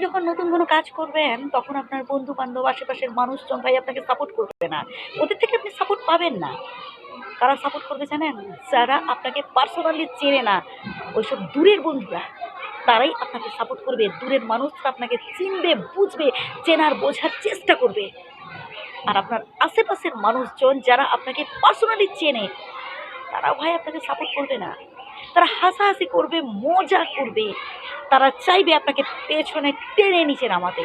যখন নতুন কোনো কাজ করবেন, তখন আপনার বন্ধু বান্ধব আশেপাশের মানুষজন ভাই আপনাকে সাপোর্ট করবে না। ওদের থেকে আপনি সাপোর্ট পাবেন না। কারা সাপোর্ট করবে জানেন? যারা আপনাকে পার্সোনালি চেনে না, ওইসব দূরের বন্ধুরা, তারাই আপনাকে সাপোর্ট করবে। দূরের মানুষরা আপনাকে চিনবে, বুঝবে, চেনার, বোঝার চেষ্টা করবে। আর আপনার আশেপাশের মানুষজন যারা আপনাকে পার্সোনালি চেনে তারা ভাই আপনাকে সাপোর্ট করবে না। তারা হাসাহাসি করবে, মজা করবে। তারা চাইবে আপনাকে পেছনে টেনে নিচে নামাতে।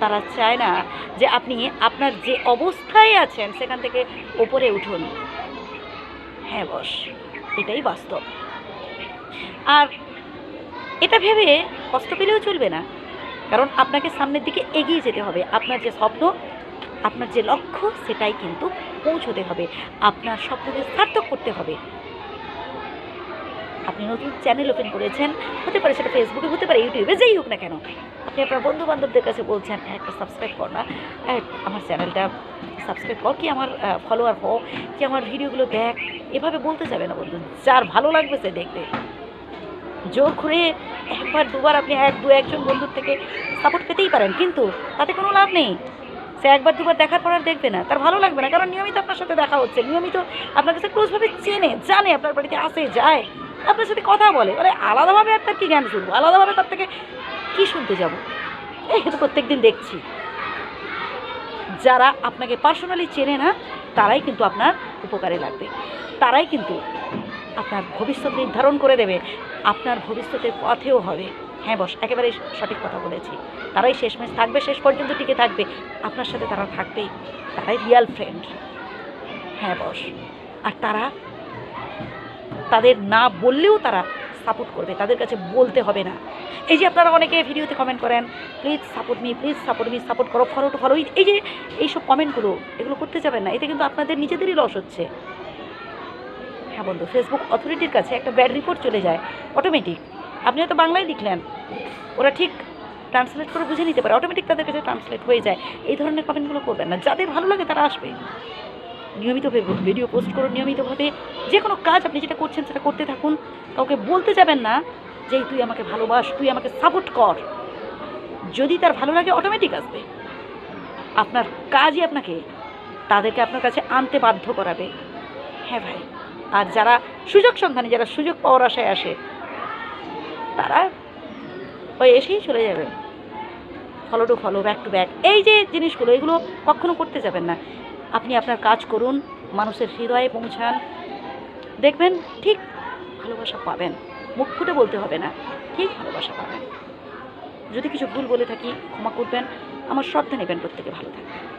তারা চায় না যে আপনি আপনার যে অবস্থায় আছেন সেখান থেকে ওপরে উঠুন। হ্যাঁ বস, এটাই বাস্তব। আর এটা ভেবে কষ্ট পেলেও চলবে না। কারণ আপনাকে সামনের দিকে এগিয়ে যেতে হবে। আপনার যে স্বপ্ন, আপনার যে লক্ষ্য, সেটাই কিন্তু পৌঁছতে হবে। আপনার স্বপ্নকে সার্থক করতে হবে। আপনি নতুন চ্যানেল ওপেন করেছেন হতে পারে সেটা ফেসবুকে হতে পারে ইউটিউবে যেই হোক না কেন আপনি আপনার বন্ধু বান্ধবদের কাছে বলছেন "হ্যাঁ, একটা সাবস্ক্রাইব কর না। হ্যাঁ, আমার চ্যানেলটা সাবস্ক্রাইব কর কি আমার ফলোয়ার হ কি আমার ভিডিওগুলো দেখ। এভাবে বলতে যাবে না বন্ধু যার ভালো লাগবে সে দেখবে। জোর করে একবার দুবার আপনি এক দু একজন বন্ধুর থেকে সাপোর্ট পেতেই পারেন কিন্তু তাতে কোনো লাভ নেই। সে একবার দুবার দেখার পর আর দেখবে না তার ভালো লাগবে না কারণ নিয়মিত আপনার সাথে দেখা হচ্ছে নিয়মিত আপনার কাছে ক্লোজভাবে চেনে জানে আপনার বাড়িতে আসে যায়। আপনার সাথে কথা বলে মানে আলাদাভাবে আপনার কি জ্ঞান শুনব? আলাদাভাবে তার থেকে কী শুনতে যাব? এই তো প্রত্যেক দিন দেখছি। যারা আপনাকে পার্সোনালি চেনে না, তারাই কিন্তু আপনার উপকারে লাগবে। তারাই কিন্তু আপনার ভবিষ্যৎ নির্ধারণ করে দেবে। আপনার ভবিষ্যতের পথেও হবে। হ্যাঁ বস একেবারে সঠিক কথা বলেছি। তারাই শেষমেশ থাকবে, শেষ পর্যন্ত টিকে থাকবে। আপনার সাথে তারা থাকবেই। তারাই রিয়াল ফ্রেন্ড হ্যাঁ বস। আর তারা তাদের না বললেও তারা সাপোর্ট করবে, তাদের কাছে বলতে হবে না। এই যে আপনারা অনেকে ভিডিওতে কমেন্ট করেন please support me please support me support করো টু ফলো এই যে এইসব কমেন্টগুলো এগুলো করতে যাবেন না, এতে কিন্তু আপনাদের নিজেদেরই লস হচ্ছে। হ্যাঁ বন্ধু ফেসবুক অথরিটির কাছে একটা ব্যাড রিপোর্ট চলে যায় অটোমেটিক আপনি হয়তো বাংলায় লিখলেন, ওরা ঠিক ট্রান্সলেট করে বুঝে নিতে পারে অটোমেটিক তাদের কাছে ট্রান্সলেট হয়ে যায়। এই ধরনের কমেন্টগুলো করবেন না, যাদের ভালো লাগে তারা আসবে নিয়মিত ভিডিও পোস্ট করুন নিয়মিতভাবে। যে কোনো কাজ আপনি যেটা করছেন সেটা করতে থাকুন। কাউকে বলতে যাবেন না যে, তুই আমাকে ভালোবাস, তুই আমাকে সাপোর্ট কর। যদি তার ভালো লাগে অটোমেটিক আসবে। আপনার কাজই আপনাকে, তাদেরকে আপনার কাছে আনতে বাধ্য করাবে। হ্যাঁ ভাই, আর যারা সুযোগ সন্ধানী, যারা সুযোগ পাওয়ার আশায় আসে, তারা ওই এসেই চলে যাবে। Follow to follow back to back এই যে জিনিসগুলো, এগুলো কখনো করতে যাবেন না। আপনি আপনার কাজ করুন, মানুষের হৃদয়ে পৌঁছান। দেখবেন ঠিক ভালোবাসা পাবেন। মুখ ফুটে বলতে হবে না, ঠিক ভালোবাসা পাবেন। যদি কিছু ভুল বলে থাকি, ক্ষমা করবেন। আমার শ্রদ্ধা নেবেন প্রত্যেকে ভালো থাকবেন।